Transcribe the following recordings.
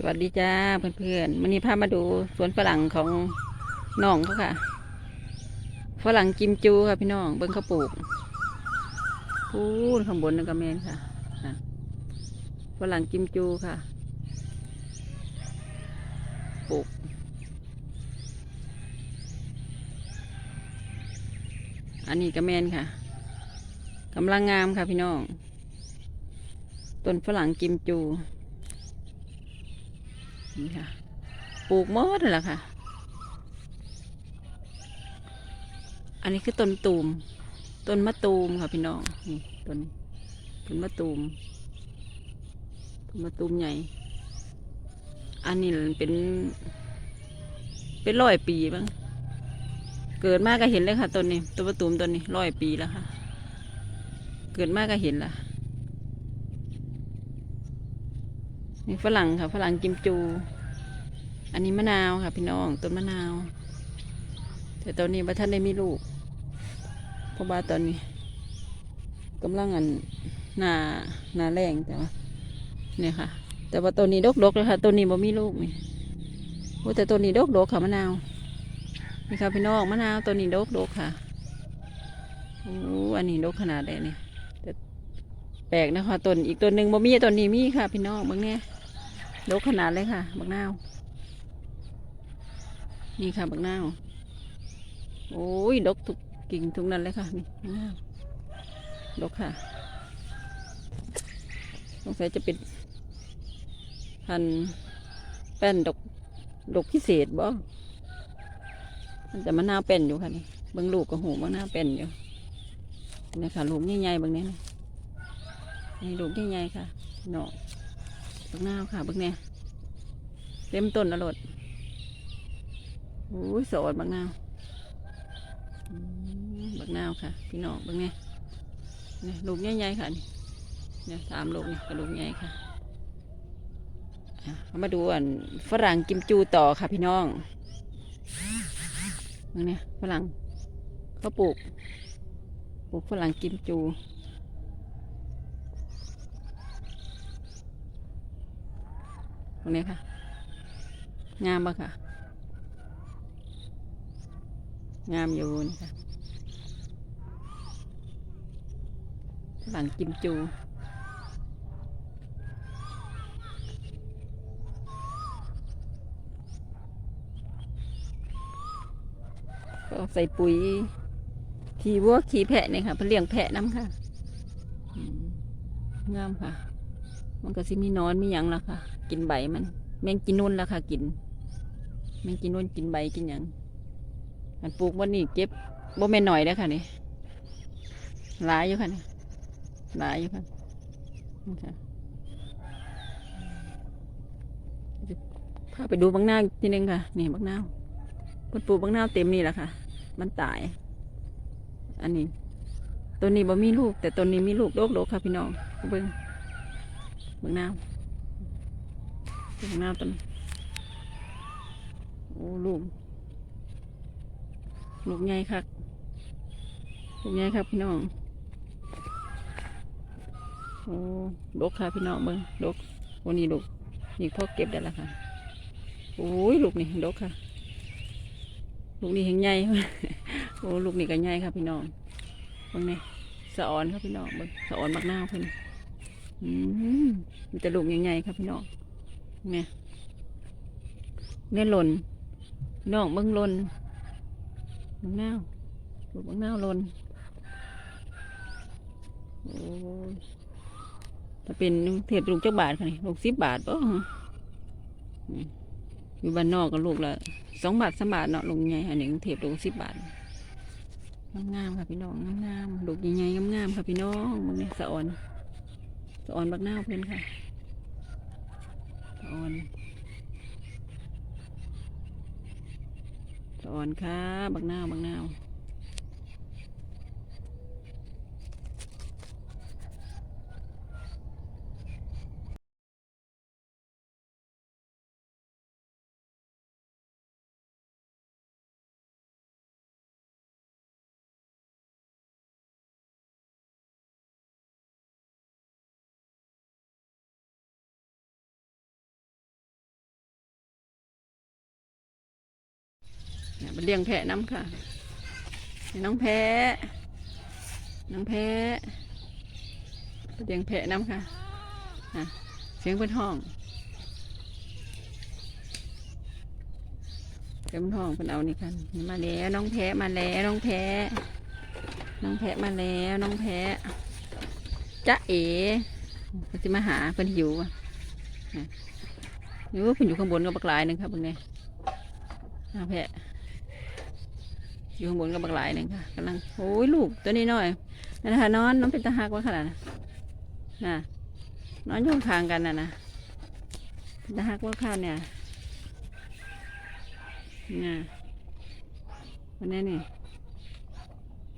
สวัสดีจ้าเพื่อนๆวันนี้พามาดูสวนฝรั่งของน้องเขาค่ะ ฝรั่งกิมจูค่ะพี่น้องเบิ้งเขาปลูกพูนข้างบนนั่นก็แมนค่ะอะฝรั่งกิมจูค่ะ ปลูกอันนี้ก็แมนค่ะกำลังงามค่ะพี่น้องต้นฝรั่งกิมจู นี่ค่ะ ปลูกมดเลยล่ะค่ะ อันนี้คือต้นตูม ต้นมะตูมค่ะพี่น้องนี่ต้นต้นมะตูมต้นมะตูมใหญ่ อันนี้เป็น เป็นร้อยปีบ้างเกิดมาก็เห็นเลยค่ะต้นนี้ต้นมะตูมต้นนี้ร้อยปีแล้วค่ะ เกิดมาก็เห็นละ นี่ฝรั่งค่ะฝรั่งกิมจู อันนี้มะนาวค่ะ พี่น้องต้นมะนาว แต่ตอนนี้พระท่านได้มีลูกเพราะว่าตอนนี้กำลังอันนานาแรงแต่ว่าเนี่ยค่ะ แต่ว่าตัวนี้ดกๆเลยค่ะตัวนี้บ่มีลูกนี่โอ้แต่ตัวนี้ดกๆค่ะมะนาวนี่ค่ะพี่น้องมะนาวตัวนี้ดกๆค่ะโอ้อันนี้ดกขนาดไหนนี่แต่แปลกนะคะต้นอีกตัวหนึ่งบ่มีตัวนี้มีค่ะ พี่น้องเบางเนี่ย ดกขนาดเลยค่ะ บักนาว นี่ค่ะ บักนาว โอ้ย ดกทุกกิ่งทุกนั้นเลยค่ะ นี่บักนาว ดกค่ะ สงสัยจะเป็นพันแป้นดก ดกพิเศษบ่มันจะมะนาวเป็นอยู่ค่ะนี่เบางลูกก็หูมะนาวเป็นอยู่นี่ค่ะลูกใหญ่ๆเบางนี้นะนี่ลูกใหญ่ๆค่ะเนาะ บักนาวค่ะบางเนี่ยเต็มต้นอรดโอ้ยสดบักนาวบักนาวค่ะ พี่น้องบักเนี่ยเนี่ยลูกใหญ่ๆค่ะนี่เนี่ยสามลูกเนี่ยกระลูกใหญ่ค่ะเอามาดูอันฝรั่งกิมจูต่อค่ะพี่น้องบักเนี่ยฝรั่งเขาปลูกปลูกฝรั่งกิมจู ตรงนี้ค่ะ งามปะค่ะ งามอยู่นี่ค่ะหลังกิมจูก็ใส่ปุ๋ยขี้วัวขี้แพะเนี่ยค่ะเพื่อเลี้ยงแพะน้ำค่ะงามค่ะ มันก็สิมีนอนมีหยังละค่ะ กินใบมัน แมงกินนุ่นละค่ะกิน แมงกินนุ่นกินใบกินหยังอันปลูกวันนี้เก็บบ่แม่นหน่อยเด้อค่ะนี่หลายอยู่ค่ะนี่หลายอยู่ค่ะนี่ค่ะพาไปดูบางหน้าทีหนึงค่ะ นี่บางหน้าพนปลูกบางหน้าเต็มนี่แหละค่ะ มันตาย อันนี้ตัวนี้บ่มีลูก แต่ตัวนี้มีลูกโดกๆค่ะพี่น้องเบิ่งบางหน้า วบางหน้าต้นโอ้ลูกลูกใหญ่ครับลูกใหญ่ครับพี่น้องโอ้ดกค่ะพี่น้องเบิ้งดกวันนี้ลูกนี่พ่อเก็บได้แล้วค่ะโอ้ยลูกนี่ดกค่ะ ลูกนี่แห่งใหญ่โอ้ลูกนี่ก็ใหญ่ครับพี่น้องเบิ้งนี่สะออนครับพี่น้องเบิ้งสะออนมากหน้าเพิ่นอืมมีแต่ลูกใหญ่ๆครับพี่น้อง เนี่ยเนี่ยหล่นพี่น้องเบิ้งหล่นบางนาลูกบางนาหล่นโอ้ถ้าเป็นเทียบลูกจักบาทค่ะนี่ลูกสิบบาทป่ะอยู่บ้านนอกก็ลูกละสองบาทสามบาทเนาะลูกใหญ่อันนี้กรุงเทียบลูกสิบบาทงามค่ะพี่น้องงามๆลูกใหญ่ๆงามๆค่ะพี่น้องมึงเนี่ยสะออนสะออนบักนาเพื่อนค่ะ อ่อนสะออนค่ะบักนาวบักนาว เนี่ยมันเลี้ยงแพะน้ำค่ะน้องแพะน้องแพะมันเลี้ยงแพะน้ำค่ะเสียงเป็นห้องเสียงเป็นห้องเป็นเอานี่กันมาแล้วน้องแพะมาแล้วน้องแพะน้องแพะมาแล้วน้องแพะจ๊ะเอ๋เพิ่นมาหาเพิ่นหิวอะอะหิวเพิ่นอยู่ข้างบนก็บักลายหนึงครับเพิ่นเนี่ยน้องแพะ อยู่ข้างบนก็บักหลายหนึ่งค่ะกำลังโอ้ยลูกตัวนี้น้อยนั่นนะคะนอนน้องเป็นตาหักว่าขนาดน่ะน่ะนอนอยู่ข้างกันน่ะนะเป็นตาหักว่าข้าเนี่ยน่ะวันนี้นี่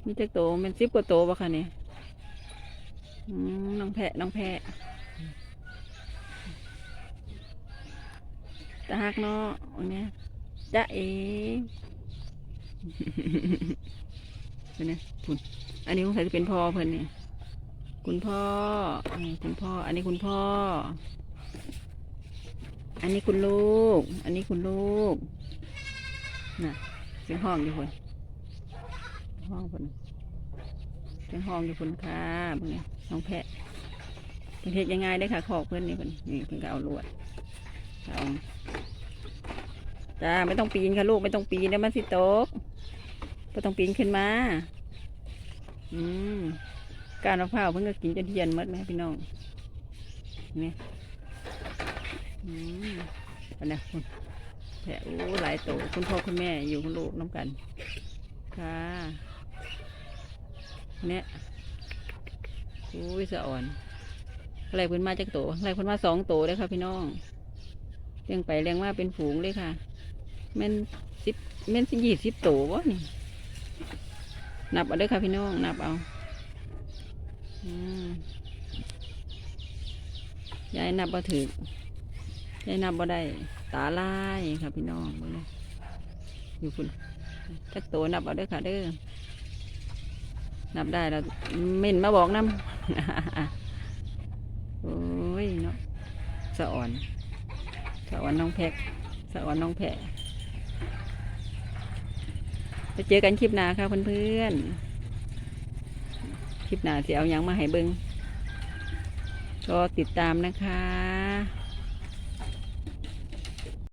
มีเจักโตเป็นสิบกว่าโตปะคะเนี่ยน้องแพะน้องแพะตาหักเนาะวันนี้จ้าเอ๋ เพิ่นเนี่ยพุ่นอันนี้คงใส่จะเป็นพ่อเพิ่นเนี่ยคุณพ่อคุณพ่อ อันนี้คุณพ่อ อันนี้คุณลูก อันนี้คุณลูกน่ะเสียงห้องอยู่คนห้องคนเสียงห้องอยู่คนค่ะเพิ่นเนี่ยน้องแพะเป็นเฮ็ดยังไงได้ค่ะขอกเพื่อนนี่เพิ่นนี่เพิ่นก็เอาลวดเอาจ้าไม่ต้องปีนค่ะลูกไม่ต้องปีนเดี๋ยวมันสิตก ก็ต้องปีนขึ้นมา อืมการมะพร้าวเพิ่งก็กินจนเทียนหมดไหมพี่น้องนี่อืมอันนี้คุณแผลโอ้หลายโตคุณพ่อคุณแม่อยู่คุณลูกน้ำกัน ค่ะเนี่ยโอ้ยสะอ่อนอะไรเพิ่นมาจากโตอะไรเพิ่นมาสองโตเลยค่ะพี่น้องเลี้ยงไปเลี้ยงมาเป็นฝูงเลยค่ะแม่นสิบแม่นสิยี่สิบโตวะนี่ นับเอาเด้อค่ะพี่น้องนับเอาอยายนับบ่ถึกยายนับบ่ได้ ตาลายค่ะพี่น้องอยู่คุณจักโตนับเอาเด้อค่ะเด้อนับได้แล้วเม่นมาบอกน้ำโอ้ยเนาะสะอ่อนสะอ่อนน้องแพกสะอ่อนน้องแพะ ไปเจอกันคลิปหน้าค่ะเพื่อนๆ คลิปหน้าสิเอาอยังมาให้เบิงก็ติดตามนะคะ